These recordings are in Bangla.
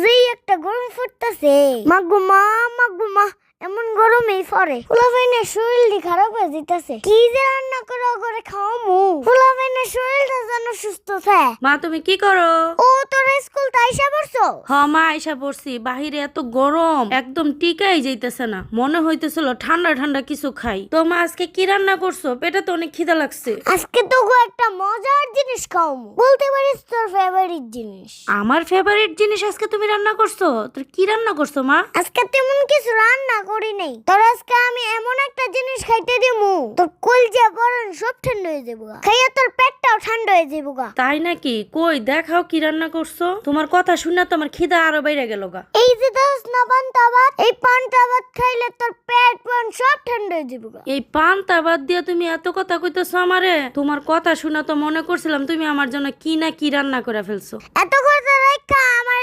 যেই একটা গরম ফুটতেছে। মাগুমা মা এমন মা এমন গরমেই পরে ফুলাফাইনের শরীরটি খারাপ হয়ে যেতেছে। কি যে রান্না করে করে খাওয়ামু। ফুলাফাইনের শরীরটা যেন সুস্থ থাকে। মা তুমি কি করো? ও তোর স্কুল তাইসা পড়ছো? হ মা আইসা পড়ছি। বাহিরে এত গরম একদম টিকাই যাইতেছে না। মনে হইতেছিল ঠান্ডা ঠান্ডা কিছু খাই। তো মা আজকে কি রান্না করছ? পেটে তো অনেক খিদা লাগছে। আজকে তো গো একটা মজার জিনিস খাওয়ামু বলতে পারিস তোর ফেভারিট জিনিস। আমার ফেভারিট জিনিস আজকে তুমি রান্না করছ? তোর কি রান্না করছ মা? আজকে তেমন কিছু রান্না করি নাই। তোর আজকে আমি এমন একটা খাইতে দিমু। তোর কলজা পরান সব ঠান্ডা হয়ে যাব খাইয়া তোর পেটটাও ঠান্ডা হয়ে যাব গা। তাই নাকি? কই দেখাও কি রান্না করছ? তোমার কথা শুনে তো আমার খিদা আরও বাইরে গেল গা। এই যে দোস না পান্তা ভাত এই পান্তা ভাত খাইলে তোর পেট পান সব ঠান্ডা হয়ে যাব গা। এই পান্তা বাদ দিয়ে তুমি এত কথা কইতেছো আমারে? তোমার কথা শুনে তো মনে করছিলাম তুমি আমার জন্য কি না কি রান্না করে ফেলছো। এত কথা রাখা আমার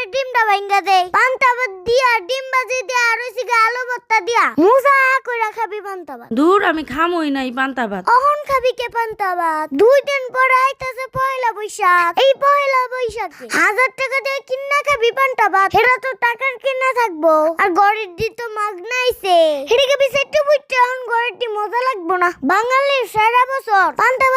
ভাঙ্গা দে পান্তা ভাত দিয়া ডিম ভাজি দিয়া আর আলু ভর্তা দিয়া। মুসা কইরা খাবি পান্তা ভাত দূর আমি খামই নাই পান্তা ভাত কখন খাবি কে পান্তা ভাত দুই দিন পরে আইতাছে পয়লা বৈশাখ। এই পয়লা বৈশাখে হাজার টাকা দিয়ে কিনা খাবি পান্তা ভাত সেটা তো টাকার কিনা থাকব। আর গড়ের দি তো মাগনা আইছে। সেটাকে বি সেটু এখন গড়ের দি মজা লাগবো না। বাঙালির সারা বছর। পান্তা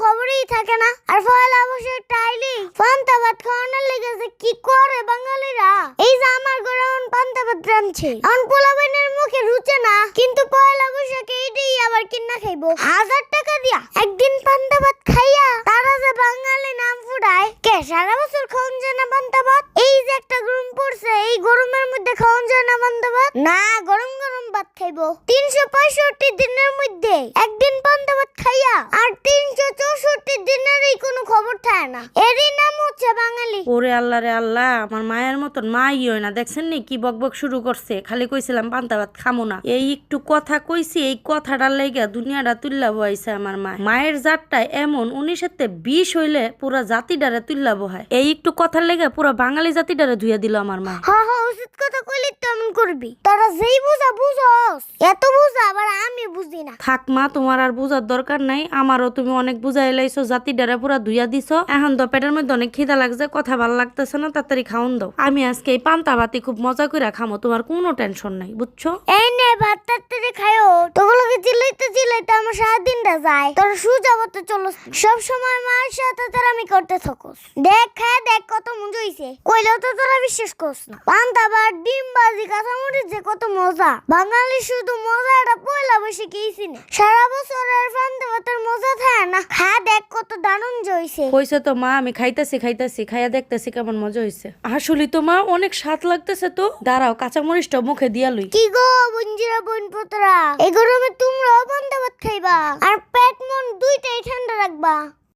খবরই থাকে না। আর পয়লা বৈশাখ টাইলি পান্তা ভাত খাওয়ানোর লেগে যে কি করে বাঙালিরা? এই যে আমার ঘরে এখন পান্তা রাঁধছে। এখন পোলাবেনের মুখে রুচে না, কিন্তু পয়লা বৈশাখে এটাই আবার কিনা খাইবো। হাজার টাকা দিয়া একদিন পান্তা ভাত খাইয়া তারা যে বাঙালি নাম ফুটায়, কে সারা বছর খাওয়ান যায় না পান্তা এই যে একটা গরম পড়ছে, এই গরমের মধ্যে খাওয়ান যায় না পান্তা না, গরম গরম ভাত খাইবো। তিনশো পঁয়ষট্টি দিনের মধ্যে একদিন পান্তা খাইয়া আর তিনশো চৌষট্টি দিনেরই কোনো না। এরই নাম হচ্ছে বাঙালি। ওরে আল্লাহ রে আল্লাহ আমার মায়ের মতন মাই হয় না। দেখছেন নি কি বকবক শুরু করছে? খালি কইছিলাম পান্তা ভাত খামো না। এই একটু কথা কইছি এই কথাটার লেগে দুনিয়াটা তুল্লা বহাইছে আমার মা। মায়ের জাতটা এমন উনিশেতে বিষ হইলে পুরা জাতিডারে তুল্লা বহায়। এই একটু কথার লেগে পুরা বাঙালি জাতিডারে ধুইয়া দিল আমার মা। হা হ উচিত কথা কইলে তেমন করবি? তারা যেই বুঝা বুঝস। এত বুঝা আবার আমি বুঝি না। থাক মা তোমার আর বুঝার দরকার নাই। আমারও তুমি অনেক বুঝাই লাইছো জাতি ডারে পুরা ধুইয়া দিছো। এখন তো পেটের মধ্যে অনেক খিদা লাগছে কথা ভালো লাগতেছে না তাড়াতাড়ি খাওন দাও। আমি আজকে এই পান্তা ভাতি খুব মজা করে খামো তোমার কোনো টেনশন নাই বুঝছ? এই নে ভাত তাড়াতাড়ি খায়ও তোগুলোকে চিল্লাইতে চিল্লাইতে আমার সারাদিনটা যায় তোর মতো চলো সব সময় মার সাথে তোরা আমি করতে থাকোস। দেখ খায় দেখ কত মজা হইছে। কইলেও তো তোরা বিশ্বাস করস না। পান্তা ভাত ডিম বাজি কাঁচামরিচ যে কত মজা। বাঙালি শুধু মজা এটা পয়লা বসে গিয়েছি না। সারা বছর আর পান্তা ভাতের মজা থাকে না। খা দেখ কত দারুণ জইছে কইছে তো মা আমি খাইতেছি খাইতেছি খাইয়া দেখতেছি কেমন মজা হইছে। আসলে তো মা অনেক স্বাদ লাগতেছে তো। দাঁড়াও কাঁচামরিচটা মুখে দিয়া লই। কি গো বঞ্জিরা বোন পোতরা এই গরমে তোমরাও পান্তা ভাত খাইবা আর পেট মন দুইটাই ঠান্ডা রাখবা।